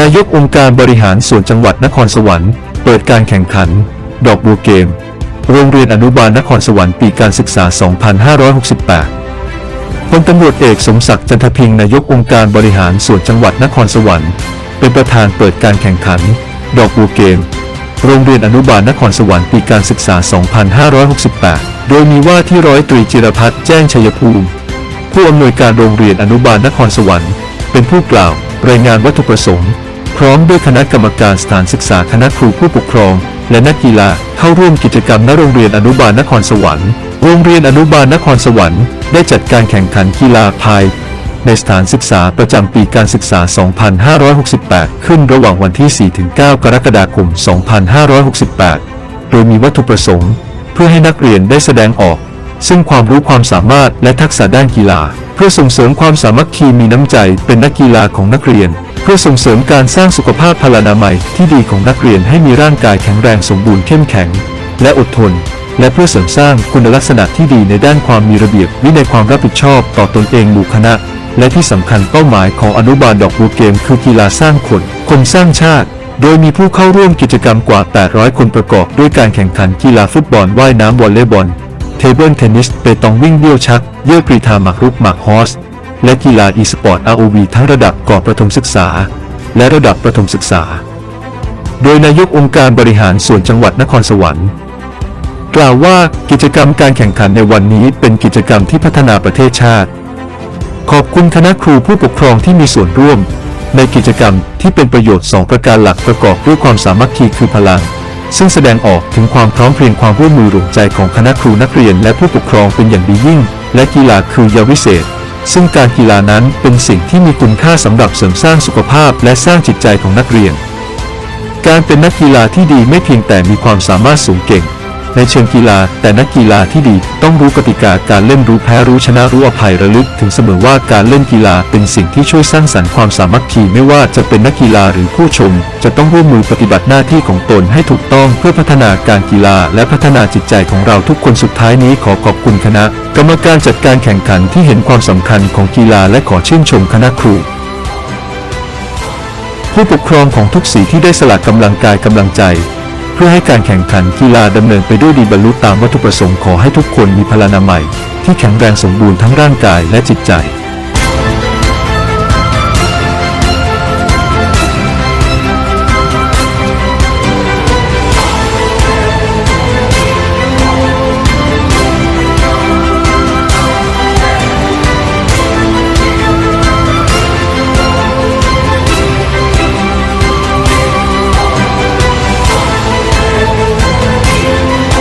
นายกองค์การบริหารส่วนจังหวัดนครสวรรค์ เปิดการแข่งขัน ดอกบัวเกม โรงเรียนอนุบาลนครสวรรค์ปีการศึกษา 2568พลตำรวจเอกสมศักดิ์จันทพิงนายกองค์การบริหารส่วนจังหวัดนครสวรรค์ เป็นประธานเปิดการแข่งขัน ดอกบัวเกม โรงเรียนอนุบาลนครสวรรค์ปีการศึกษา 2568 โดยมีว่าที่ร้อยตรีจิรพัฒน์แจ้งชัยภูมิ ผู้อำนวยการโรงเรียนอนุบาลนครสวรรค์ เป็นผู้กล่าว รายงานวัตถุประสงค์ พร้อมด้วยคณะกรรมการสถานศึกษาคณะครูผู้ปกครอง และนักกีฬาเข้าร่วมกิจกรรมณโรงเรียนอนุบาลนครสวรรค์ โรงเรียนอนุบาลนครสวรรค์ได้จัดการแข่งขันกีฬาพายในสถานศึกษาประจำปีการศึกษา 2568 ขึ้นระหว่างวันที่ 4-9 กรกฎาคม 2568 โดยมีวัตถุประสงค์ เพื่อให้นักเรียนได้แสดงออก ซึ่งความรู้ความสามารถและทักษะด้านกีฬา เพื่อส่งเสริมความสามัคคีมีน้ำใจเป็นนักกีฬาของนักเรียน เพื่อส่งเสริมการสร้างสุขภาพพลานามัยที่ดีของนักเรียนให้มีร่างกายแข็งแรงสมบูรณ์เข้มแข็ง และอดทน และเพื่อเสริมสร้างคุณลักษณะที่ดีในด้านความมีระเบียบวินัยความรับผิดชอบต่อตนเองหมู่คณะ และที่สำคัญเป้าหมายของอนุบาลดอกบัวเกม คือกีฬาสร้างคน คนสร้างชาติโดยมีผู้เข้าร่วมกิจกรรมกว่า 800 คนประกอบด้วยการแข่งขันกีฬาฟุตบอล ว่ายน้ำวอลเลย์บอล เทเบิลเทนนิส เปตองวิ่งเบี้ยวชัก เยื่อกรีธาหมากรุกหมากฮอส และกีฬาอีสปอร์ต ROV ทั้งระดับก่อนประถมศึกษา และระดับประถมศึกษา โดยนายกองค์การบริหารส่วนจังหวัดนครสวรรค์ กล่าวว่ากิจกรรมการแข่งขันในวันนี้เป็นกิจกรรมที่พัฒนาประเทศชาติ ขอบคุณคณะครูผู้ปกครองที่มีส่วนร่วม ในกิจกรรมที่เป็นประโยชน์ 2 ประการหลักประกอบด้วยความสามัคคีคือพลัง ซึ่งแสดงออกถึงความพร้อมเพรียงความร่วมมือรวมใจของคณะครูนักเรียนและผู้ปกครองเป็นอย่างดียิ่ง และกีฬาคือยาวิเศษ ซึ่งการกีฬานั้นเป็นสิ่งที่มีคุณค่าสำหรับเสริมสร้างสุขภาพและสร้างจิตใจของนักเรียน การเป็นนักกีฬาที่ดีไม่เพียงแต่มีความสามารถสูงเก่ง ในเชิงกีฬา แต่นักกีฬาที่ดีต้องรู้กติกาการเล่นรู้แพ้รู้ชนะรู้อภัยระลึกถึงเสมอว่าการเล่นกีฬาเป็นสิ่งที่ช่วยสร้างสรรค์ความสามัคคีไม่ว่าจะเป็นนักกีฬาหรือผู้ชม จะต้องร่วมมือปฏิบัติหน้าที่ของตนให้ถูกต้องเพื่อพัฒนาการกีฬาและพัฒนาจิตใจของเราทุกคนสุดท้ายนี้ขอขอบคุณคณะ กรรมการจัดการแข่งขันที่เห็นความสำคัญของกีฬาและขอชื่นชมคณะครูผู้ปกครองของทุกสีที่ได้สละกำลังกายกำลังใจ เพื่อให้การแข่งขันกีฬาดำเนินไปด้วยดีบรรลุตามวัตถุประสงค์ขอให้ทุกคนมีพลานามัย ที่แข็งแรงสมบูรณ์ทั้งร่างกายและจิตใจ